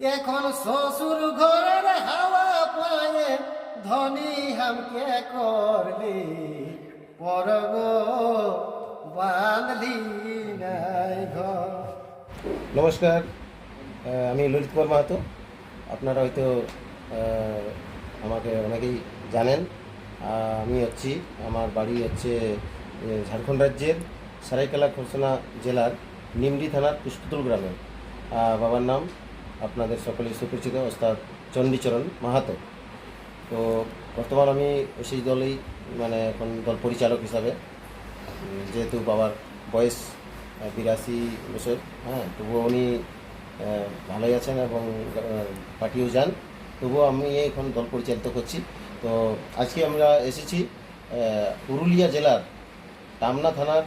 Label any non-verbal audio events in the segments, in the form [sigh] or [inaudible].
এখন শ্বশুর ঘরের হাওয়া পায়ে ধনী হামকে করলি পরগ বাঁধলি নাই ঘর। নমস্কার আমি ললিত কুমার মাহাতো। আপনারা হয়তো আমাকে অনেকেই জানেন। আমি হচ্ছি, আমার বাড়ি হচ্ছে ঝাড়খণ্ড রাজ্যের সারাইকেলা খরসনা জেলার নিমডি থানার পুষ্পতুল গ্রামে। বাবার নাম আপনাদের সকলেই সুপরিচিত, ওস্তাদ চণ্ডীচরণ মাহাতো। তো বর্তমান আমি সেই দলেই মানে এখন দল পরিচালক হিসাবে যেহেতু বাবার বয়স বিরাশি বছর হ্যাঁ তবুও উনি ভালোই আছেন এবং পার্টিও যান। তবুও আমি এখন দল পরিচালিত করছি। তো আজকে আমরা এসেছি পুরুলিয়া জেলার টামনা থানার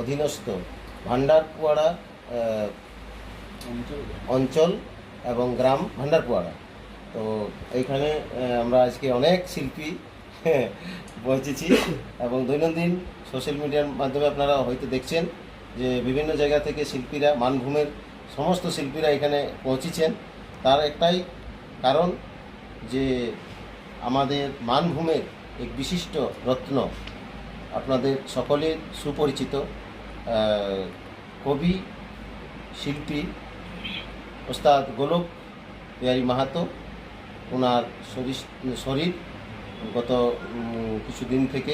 অধীনস্থ ভান্ডারপুয়াড়া অঞ্চল। এবং গ্রাম ভান্ডারপুয়াড়া তো এইখানে আমরা আজকে অনেক শিল্পী হ্যাঁ, পৌঁছেছি এবং দৈনন্দিন সোশ্যাল মিডিয়ার মাধ্যমে আপনারা হয়তো দেখছেন যে বিভিন্ন জায়গা থেকে শিল্পীরা মানভূমের সমস্ত শিল্পীরা এখানে পৌঁছেছেন। তার একটাই কারণ যে আমাদের মানভূমের এক বিশিষ্ট রত্ন আপনাদের সকলের সুপরিচিত কবি শিল্পী ওস্তাদ গোলক বিহারী মাহাতো ওনার শরীর শরীর গত কিছুদিন থেকে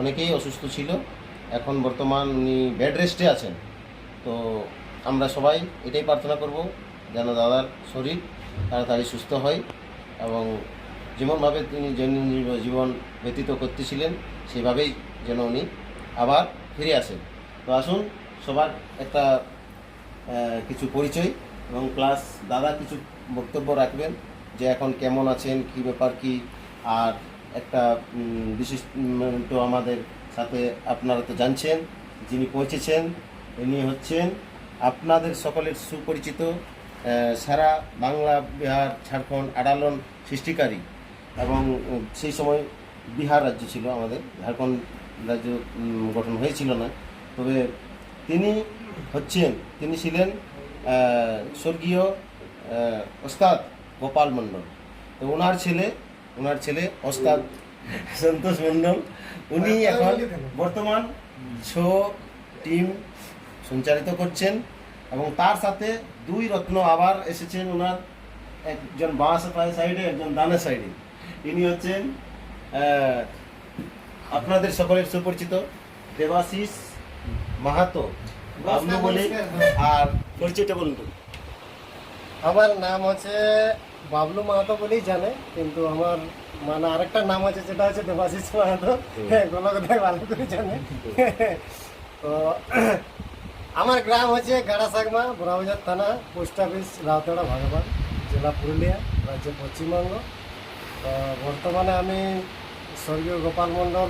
অনেকেই অসুস্থ ছিল। এখন বর্তমান উনি বেড রেস্টে আছেন। তো আমরা সবাই এটাই প্রার্থনা করব যেন দাদার শরীর তাড়াতাড়ি সুস্থ হয় এবং যেমনভাবে তিনি জীবন ব্যতীত করতেছিলেন, সেভাবেই যেন উনি আবার ফিরে আসেন। তো আসুন, সবার একটা কিছু পরিচয়। এবং প্লাস দাদা কিছু বক্তব্য রাখবেন যে এখন কেমন আছেন কি ব্যাপার কি? আর একটা উম, বিশিষ্ট আমাদের সাথে আপনারা তো জানছেন যিনি পৌঁছেছেন ইনি হচ্ছেন আপনাদের সকলের সুপরিচিত সারা বাংলা বিহার ঝাড়খণ্ড আড়ালন সৃষ্টিকারী এবং সেই সময় বিহার রাজ্য ছিল আমাদের ঝাড়খণ্ড রাজ্য গঠন হয়েছিল না। তবে তিনি হচ্ছেন তিনি ছিলেন স্বর্গীয় ওস্তাদ গোপাল মণ্ডল। তো ওনার ছেলে ওনার ছেলে ওস্তাদ সন্তোষ মণ্ডল। উনি এখন বর্তমান শো টিম সঞ্চালিত করছেন এবং তার সাথে দুই রত্ন আবার এসেছেন ওনার একজন বাঁ সাইডে একজন ডানের সাইডে। ইনি হচ্ছেন আপনাদের সকলের সুপরিচিত দেবাশিস মাহাতো বাবলু বলে আর পরিচয়টা বলুন আমার নাম হচ্ছে বাবলু মাহাতো বলেই জানে কিন্তু আমার মানে আরেকটা নাম আছে যেটা হচ্ছে দেবাশিস মাহাতো। হ্যাঁ গোলক ভালো করে জানে। তো আমার গ্রাম হচ্ছে গাড়াসাগমা বোরাবাজার থানা পোস্ট অফিস রাউতড়া ভগবান জেলা পুরুলিয়া রাজ্য পশ্চিমবঙ্গ। তো বর্তমানে আমি স্বর্গীয় গোপাল মণ্ডল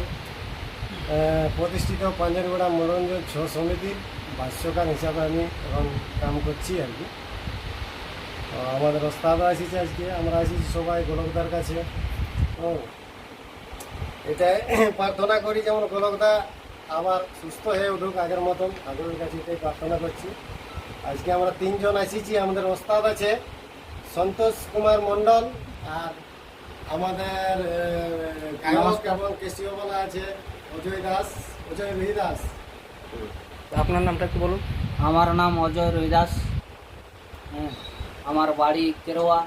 প্রতিষ্ঠিত পাঞ্জাবিগড়া মনোরঞ্জন ছ সমিতির ভাষ্যকার হিসাবে আমি এখন কাম করছি আর কি। আমাদের ওস্তাদও আসিছে আজকে আমরা আসিছি সবাই গোলকদার কাছে। ও এটাই [clears throat] প্রার্থনা করি যেমন গোলকদা আবার সুস্থ হয়ে উঠুক আগের মতন। ঠাকুরের কাছে এটাই প্রার্থনা করছি। আজকে আমরা তিনজন আসিছি আমাদের ওস্তাদ আছে সন্তোষ কুমার মণ্ডল আর আমাদের গায়ক এবং কেশিওবালা আছে অজয় দাস। অজয় রুহি দাস আপনার নামটা একটু বলুন। আমার নাম অজয় রবিদাস। হ্যাঁ আমার বাড়ি কেরোয়া,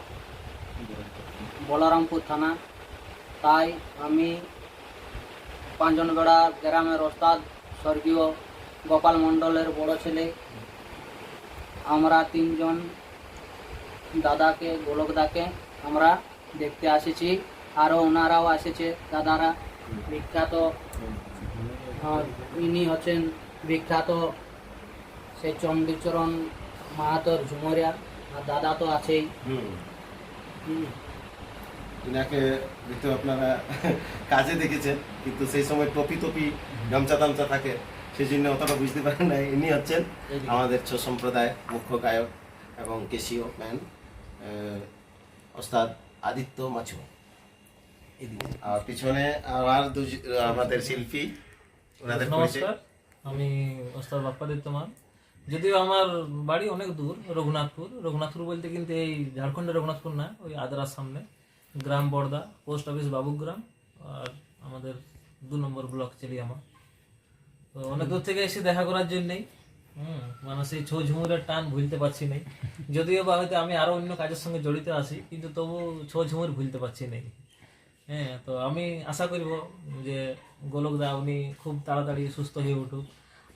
বলরামপুর থানা। তাই আমি পাঁচজনবেড়া গ্রামের ওস্তাদ স্বর্গীয় গোপাল মণ্ডলের বড় ছেলে। আমরা তিনজন দাদাকে, গোলকদাকে আমরা দেখতে এসেছি আরও ওনারাও এসেছে দাদারা বিখ্যাত। ইনি হচ্ছেন বিখ্যাত সেই চণ্ডীচরণ মাহাতোর ঝুমরিয়া আর দাদা তো আছেই। হুম। ইনাকে হয়তো আপনারা কাজে দেখেছেন কিন্তু সেই সময় টপি টপি গামছা তামচা থাকে সেই জন্য অতটা বুঝতে পারেন না ইনি হচ্ছেন আমাদের ছ সম্প্রদায় মুখ্য গায়ক এবং কেসিও ম্যান ওস্তাদ আদিত্য মাছু। আর পিছনে আবার দু- আমাদের শিল্পী ওনাদের পরিচয় নমস্কার আমি ওস্তাদ বাপ্পাদিত্য মান যদিও আমার বাড়ি অনেক দূর, রঘুনাথপুর। রঘুনাথপুর বলতে কিন্তু এই ঝাড়খণ্ডের রঘুনাথপুর না, ওই আদ্রার সামনে। গ্রাম বড়দা, পোস্ট অফিস বাবুগ্রাম আর আমাদের দু নম্বর ব্লক চেলিয়ামা তো অনেক দূর থেকে এসে দেখা করার জন্যেই মানে সেই ছৌ ঝুমুরের টান ভুলতে পারছি নাই। যদিও বা হয়তো আমি আরও অন্য কাজের সঙ্গে জড়িত আছি, কিন্তু তবু ছৌ ঝুমুর ভুলতে পারছি নাই। হ্যাঁ তো আমি আশা করব যে গোলকদা উনি খুব তাড়াতাড়ি সুস্থ হয়ে উঠুক।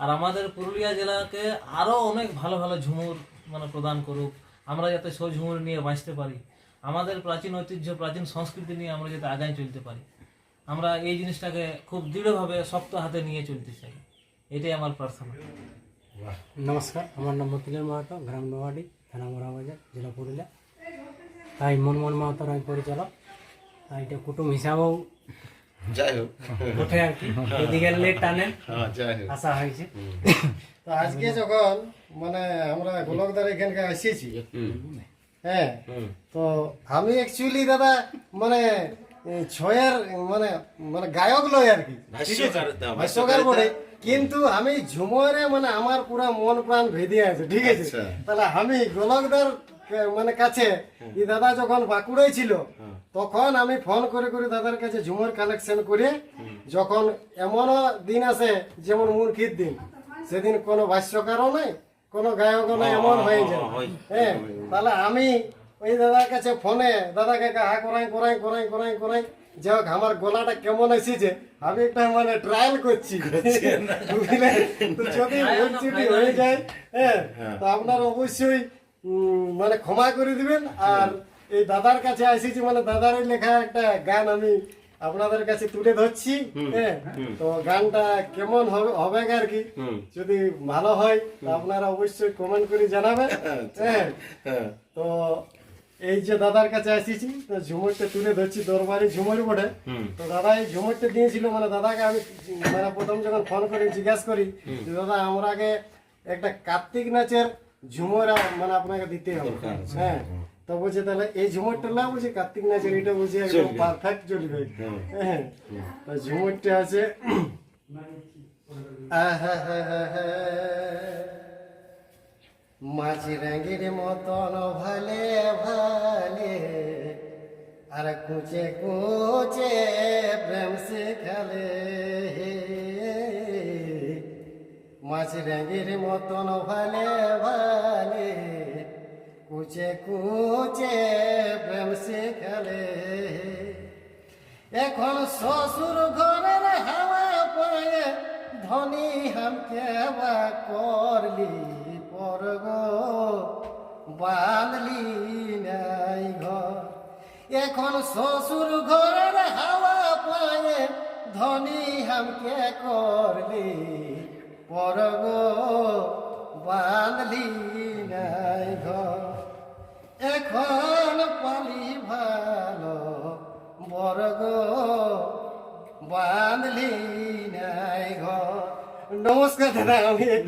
আর আমাদের পুরুলিয়া জেলাকে আরও অনেক ভালো ভালো ঝুমুর মানে প্রদান করুক। আমরা যাতে ছৌ ঝুমুর নিয়ে বাঁচতে পারি। আমাদের প্রাচীন ঐতিহ্য, প্রাচীন সংস্কৃতি নিয়ে আমরা যাতে আগায় চলতে পারি। আমরা এই জিনিসটাকে খুব দৃঢ়ভাবে শক্ত হাতে নিয়ে চলতে চাই। এটাই আমার প্রার্থনা। নমস্কার, আমার নাম মতিলাল মাহাতো, গ্রাম নোয়াডি থানা মোড়াবাজার জেলা পুরুলিয়া। তাই মনমোহন মাহাতোর আমি পরিচালক। এটা কুটুম হিসাবেও যাই হোক। ওঠে আর কি। এদিকে লেট টানেন হ্যাঁ হয়েছে। তো আজকে যখন মানে আমরা গোলকদার এখানকে এসেছি হ্যাঁ তো আমি অ্যাকচুয়ালি দাদা মানে ছয়ের মানে মানে গায়ক লয় আর কি। ভাষ্যকার ভাষ্যকার বলে কিন্তু আমি ঝুমরে মানে আমার পুরা মন প্রাণ ভেদে আছে ঠিক আছে? আচ্ছা। তাহলে আমি গোলকদার মানে কাছে এই দাদা যখন বাঁকুড়ায় ছিল তখন আমি ফোন করে করে দাদার কাছে ঝুমর কালেকশন করে। যখন এমনও দিন আছে যেমন মূর্খির দিন সেদিন কোনো ভাষ্যকারও নাই কোনো গায়কও নাই এমন হয়ে যায়। হ্যাঁ। তাহলে আমি ওই দাদার কাছে ফোনে দাদা কাকা হা করাই করাই করাই করাই করাই। যাই হোক আমার গলাটা কেমন এসেছে আমি একটা মানে ট্রায়াল করছি। [laughs] বুঝলে? তো যদি ভুল ত্রুটি হয়ে যায় হ্যাঁ তো আপনারা অবশ্যই মানে ক্ষমা করে দিবেন। আর এই দাদার কাছে এসেছি মানে দাদারই লেখা একটা গান আমি আপনাদের কাছে তুলে ধরছি হ্যাঁ? তো গানটা কেমন হবে আর কি? যদি ভালো হয় আপনারা অবশ্যই কমেন্ট করে জানাবেন হ্যাঁ? হ্যাঁ। তো এই যে দাদার কাছে এসেছি তো ঝুমুরটা তুলে ধরছি দরবারে ঝুমুর বটে। তো দাদা এই ঝুমুরটা দিয়েছিল মানে দাদাকে আমি মানে প্রথম যখন ফোন করে জিজ্ঞাসা করি যে দাদা আমরা আগে একটা কার্তিক নাচের ঝুমুর মানে আপনাকে দিতে হবে। হ্যাঁ। তো বলছে তাহলে এই ঝুমুরটা না বলছি কার্তিক নাচের এটা বলছি একদম পারফেক্ট চলবে। হ্যাঁ তো ঝুমুরটা আছে মাঝি রঙের মতন ভালে ভালে আর কুচে কুচে প্রেম সে খেলে মাঝি রঙের মতন ভালে ভালে কুচে কুচে প্রেম সে খেলে এখন শ্বশুর ঘরের হাওয়া পায়ে ধনী হামকে বা করলি পরগ বাঁধলি নাই ঘর এখন শ্বশুর ঘরের হাওয়া পায়ে ধনী হামকে করলি পরগ বাঁধলি এখন পালি ভালো বর্গ বাঁধলি নাই ঘর নমস্কার দাদা আমি এক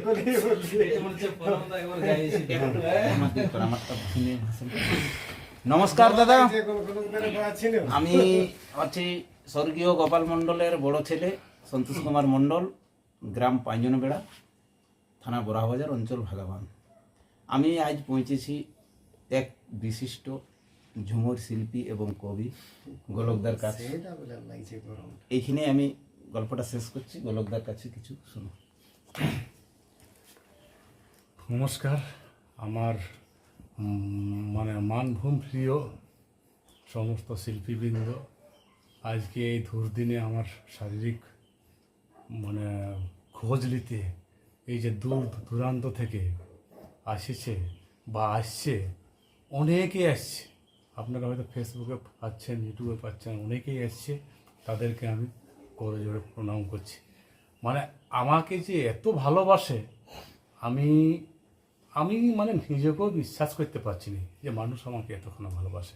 নমস্কার দাদা। আমি হচ্ছি স্বর্গীয় গোপাল মণ্ডলের বড় ছেলে সন্তোষ কুমার মণ্ডল গ্রাম পাঁচজনবেড়া থানা বরাহবাজার অঞ্চল ভাগাবান। আমি আজ পৌঁছেছি এক বিশিষ্ট ঝুমুর শিল্পী এবং কবি গোলকদার কাছে। এইখানে আমি গল্পটা শেষ করছি। গোলকদার কাছে কিছু শুনো। নমস্কার। আমার মানে মানভূম প্রিয় সমস্ত শিল্পীবৃন্দ, আজকে এই দুর্দিনে আমার শারীরিক মানে খোঁজ নিতে এই যে দূর দূরান্ত থেকে আসেছে বা আসছে অনেকেই আসছে। আপনারা হয়তো ফেসবুকে পাচ্ছেন ইউটিউবে পাচ্ছেন, অনেকেই আসছে। তাদেরকে আমি করে জোরে প্রণাম করছি। মানে আমাকে যে এত ভালোবাসে, আমি আমি মানে নিজেকেও বিশ্বাস করতে পারছি না যে মানুষ আমাকে এতক্ষণ ভালোবাসে।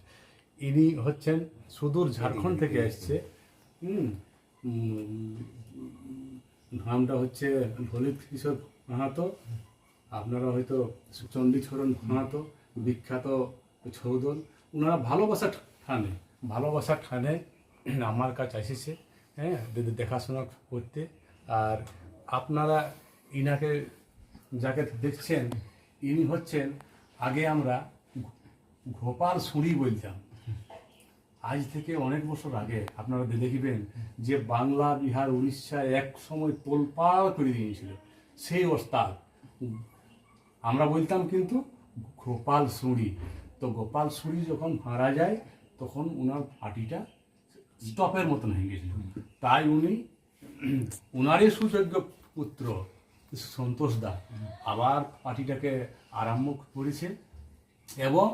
ইনি হচ্ছেন সুদূর ঝাড়খণ্ড থেকে এসছে নামটা হচ্ছে ললিত কিশোর মাহাতো। আপনারা হয়তো চণ্ডীচরণ মাহাতো। বিখ্যাত ছৌদন ওনারা ভালোবাসা ঠানে। ভালোবাসা ঠানে [clears throat] আমার কাছে এসেছে হ্যাঁ দেখাশোনা করতে। আর আপনারা ইনাকে যাকে দেখছেন, ইনি হচ্ছেন আগে আমরা গোপাল সুরি বলতাম। আজ থেকে অনেক বছর আগে, আপনারা দেখবেন যে বাংলা, বিহার, উড়িষ্যা এক সময় তোলপাড় করে দিয়েছিল। সেই ওস্তাদ। আমরা বলতাম কিন্তু গোপাল সুরি তো গোপাল সুরি যখন মারা যায় তখন ওনার পার্টিটা স্টপের মতন হয়ে গেছিল। তাই উনি ওনারই সুযোগ্য পুত্র সন্তোষ দা আবার পার্টিটাকে আরম্ভ করেছে এবং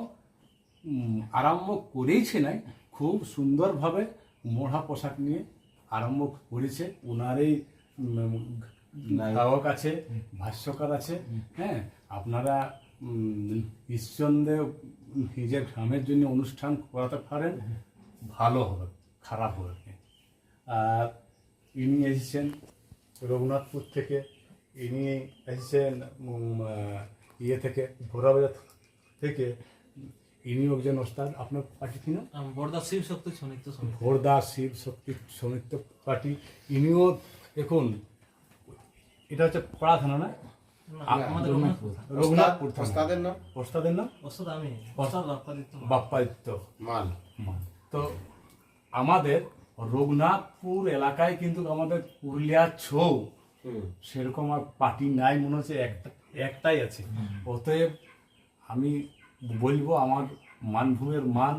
আরম্ভ করেইছে নাই খুব সুন্দরভাবে মোড়া পোশাক নিয়ে আরম্ভ করেছে। ওনারই গায়ক আছে ভাষ্যকার আছে হ্যাঁ আপনারা উম, নিজের গ্রামের জন্য অনুষ্ঠান করাতে পারেন ভালো হবে খারাপ হবে না। আর ইনি এসেছেন রঘুনাথপুর থেকে ইনি এসেছেন ইয়ে থেকে ভোরাবাজার থেকে। ইনি একজন ওস্তাদ আপনার পার্টি কিনা আম বর্দা শিব শক্তি সনিত্য সমিতি। ভোরদা শিব শক্তি সমিত্য পার্টি। ইনিও দেখুন এটা হচ্ছে পাড়া থানা না আমাদের রঘুনাথপুর। রঘুনাথপুর। ওস্তাদের নাম? ওস্তাদের নাম? ওষুধ আমি। ওষুধ বাপ্পাদিত্য বাপ্পাদিত্য মাল। তো আমাদের রঘুনাথপুর এলাকায় কিন্তু আমাদের পুরুলিয়া ছৌ সেরকম আর পার্টি নাই মনে হচ্ছে একটা একটাই আছে। অতএব আমি বলব আমার মানভূমের মান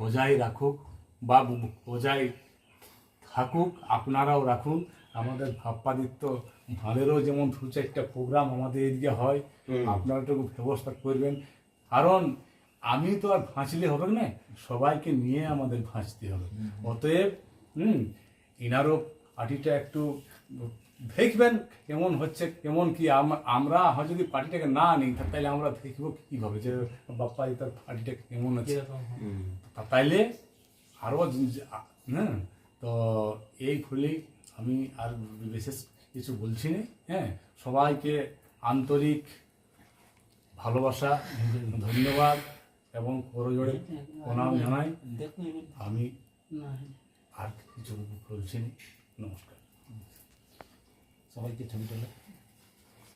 বজায় রাখুক বা বজায় থাকুক আপনারাও রাখুন। আমাদের ভাপ্পাদিত্য ভালেরও যেমন দু চারটা প্রোগ্রাম আমাদের এদিকে হয় আপনারা একটু ব্যবস্থা করবেন। কারণ আমি তো আর ভাঁচলে হবে না সবাইকে নিয়ে আমাদের ভাঁচতে হবে। অতএব হুম ইনারও পার্টিটা একটু দেখবেন কেমন হচ্ছে কেমন কি আমরা হয় যদি পার্টিটাকে না নিই তাহলে আমরা দেখব কীভাবে যে বাপ্পা তার পার্টিটা কেমন আছে। তা তাইলে আরও হ্যাঁ তো এই ফুলেই আমি আর বিশেষ কিছু বলছি না হ্যাঁ? সবাইকে আন্তরিক ভালোবাসা, ধন্যবাদ এবং করজোড়ে প্রণাম জানাই। আমি আর কিছু বলছি না, নমস্কার। সবাইকে তোলা